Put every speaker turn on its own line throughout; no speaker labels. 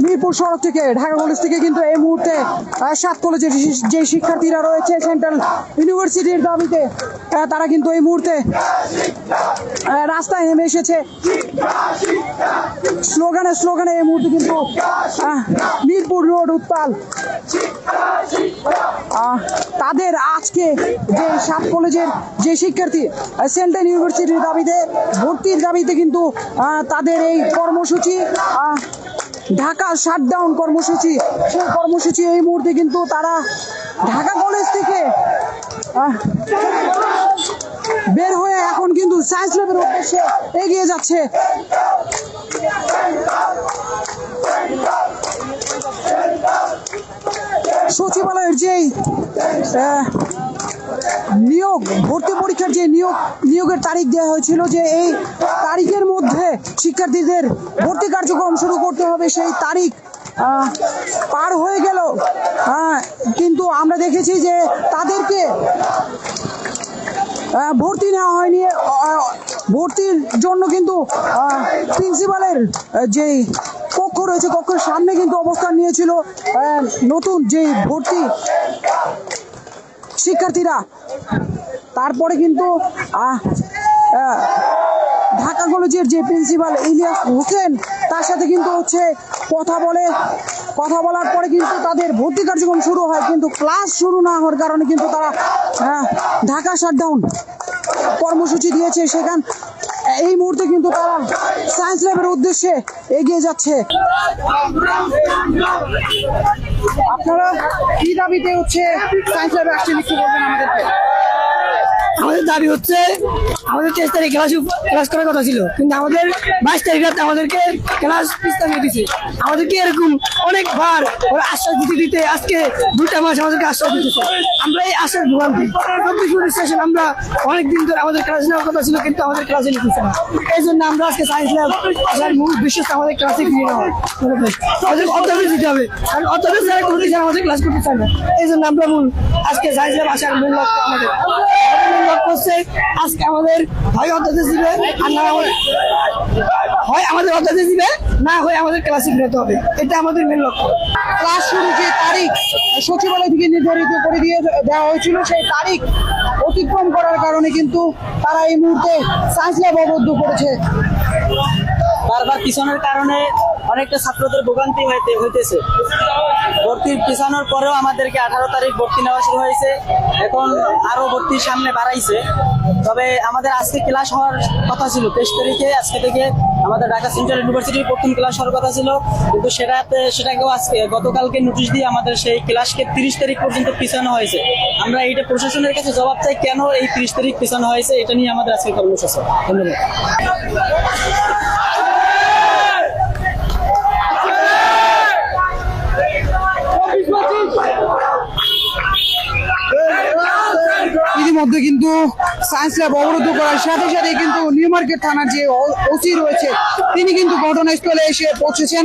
মিরপুর সড়ক থেকে, ঢাকা কলেজ থেকে কিন্তু এই মুহূর্তে সাত কলেজের যে- শিক্ষার্থীরা রয়েছে সেন্ট্রাল ইউনিভার্সিটির দাবিতে তারা কিন্তু এই মুহূর্তে রাস্তায় নেমে এসেছে। স্লোগানে স্লোগানে এই মুহূর্তে কিন্তু মিরপুর রোড উত্তাল তাদের আজকে যে সাত কলেজের যে শিক্ষার্থী সেন্ট্রাল ইউনিভার্সিটির দাবিতে, ভর্তির দাবিতে কিন্তু তাদের এই কর্মসূচি ঢাকা শাটডাউন কর্মসূচি সেই কর্মসূচি এই মুহূর্তে কিন্তু তারা ঢাকা কলেজ থেকে বের হয়ে এখন কিন্তু সায়েন্স ল্যাবের উদ্দেশ্যে এগিয়ে যাচ্ছে। সচিবালয়ের যেই নিয়োগ ভর্তি পরীক্ষার যে নিয়োগ নিয়োগের তারিখ দেওয়া হয়েছিল যে এই তারিখের মধ্যে শিক্ষার্থীদের ভর্তি কার্যক্রম শুরু করতে হবে সেই তারিখ পার হয়ে গেল। আহ, কিন্তু আমরা দেখেছি যে তাদেরকে ভর্তি নেওয়া হয়নি। ভর্তির জন্য কিন্তু প্রিন্সিপালের যেই কক্ষ রয়েছে কক্ষের সামনে কিন্তু অবস্থান নিয়েছিল নতুন যেই ভর্তি শিক্ষার্থীরা। তারপরে কিন্তু ঢাকা কলেজের যে প্রিন্সিপাল ইলিয়াস হোসেন, তার সাথে কিন্তু হচ্ছে কথা বলে, কথা বলার পরে কিন্তু তাদের ভর্তি কার্যক্রম শুরু হয়, কিন্তু ক্লাস শুরু না হওয়ার কারণে কিন্তু তারা ঢাকা শাটডাউন কর্মসূচি দিয়েছে সেখান, এই মুহূর্তে কিন্তু তারা সায়েন্স ল্যাবের উদ্দেশ্যে এগিয়ে যাচ্ছে। আপনারা কি দাবিতে হচ্ছে সায়েন্স ল্যাবে আসছেন একটু বলবেন আমাদেরকে
আমাদের দাবি হচ্ছে, আমাদের তেইশ তারিখ ক্লাস ক্লাস করার কথা ছিল, কিন্তু আমাদের বাইশ তারিখ রাতে আমাদেরকে ক্লাস পিস্তামিয়ে দিছে। আমাদেরকে এরকম অনেকবার ওরা আশ্বাস দিতে দিতে আজকে দুটা মাস আমাদেরকে আশ্বাস দিতেছে। আমরা এই আশ্বাস ভোগান্তি চব্বিশ মিনিট সেশন আমরা অনেক দিন ধরে আমাদের ক্লাস নেওয়ার কথা ছিল, কিন্তু আমাদের ক্লাসে নিতেছে না। এই জন্য আমরা আজকে সায়েন্স ল্যাব আসার মূল বিশ্বাস আমাদের ক্লাসে ফিরে নেওয়া আমাদের অর্থাৎ দিতে হবে। কারণ অর্থাৎ যারা করতে চায় আমাদের ক্লাস করতে চায় না। এই জন্য আমরা মূল আজকে সায়েন্স ল্যাব আসার মূল লক্ষ্য আমাদের।
তারিখ, সচিবালয় থেকে নির্ধারিত করে দিয়ে দেওয়া হয়েছিল সেই তারিখ অতিক্রম করার কারণে কিন্তু তারা এই মুহূর্তে অবদ্ধ করেছে।
বারবার পিছনের কারণে অনেকটা ছাত্রদের ভোগান্তি হইতে হইতেছে। ভর্তি পিছানোর পরেও আমাদেরকে আঠারো তারিখ ভর্তি নেওয়া শুরু হয়েছে। এখন আরও ভর্তির সামনে বাড়াইছে। তবে আমাদের আজকে ক্লাস হওয়ার কথা ছিল, তেইশ তারিখে আজকে থেকে আমাদের ঢাকা সেন্ট্রাল ইউনিভার্সিটির প্রথম ক্লাস হওয়ার কথা ছিল। কিন্তু সেটাতে, সেটাকেও আজকে, গতকালকে নোটিশ দিয়ে আমাদের সেই ক্লাসকে তিরিশ তারিখ পর্যন্ত পিছানো হয়েছে। আমরা এইটা প্রশাসনের কাছে জবাব চাই, কেন এই তিরিশ তারিখ পিছানো হয়েছে? এটা নিয়ে আমাদের আজকে কর্মসূচি। ধন্যবাদ।
ইতিমধ্যে কিন্তু সায়েন্স ল্যাব অবরুদ্ধ করার সাথে সাথে কিন্তু নিউ মার্কেট থানার যে ওসি রয়েছে, তিনি কিন্তু ঘটনাস্থলে এসে পৌঁছেছেন।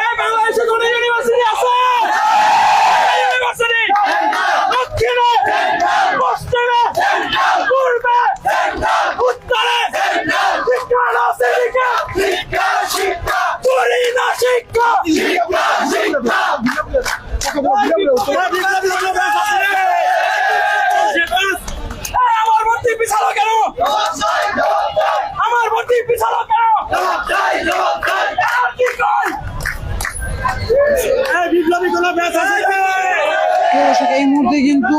এই বাংলাদেশে কোন ইউনিভার্সিটি আছে ইউনিভার্সিটি দক্ষিণে পশ্চিমে পূর্বে উত্তরে শিক্ষা না শিক্ষা করি না শিক্ষা এই, আমার ভর্তি পিছালো কেন আমার ভর্তি পিছালো কেন আর কি কয় এই বিপ্লবী কোন ব্যাস আছে
দর্শক, এই মুহূর্তে কিন্তু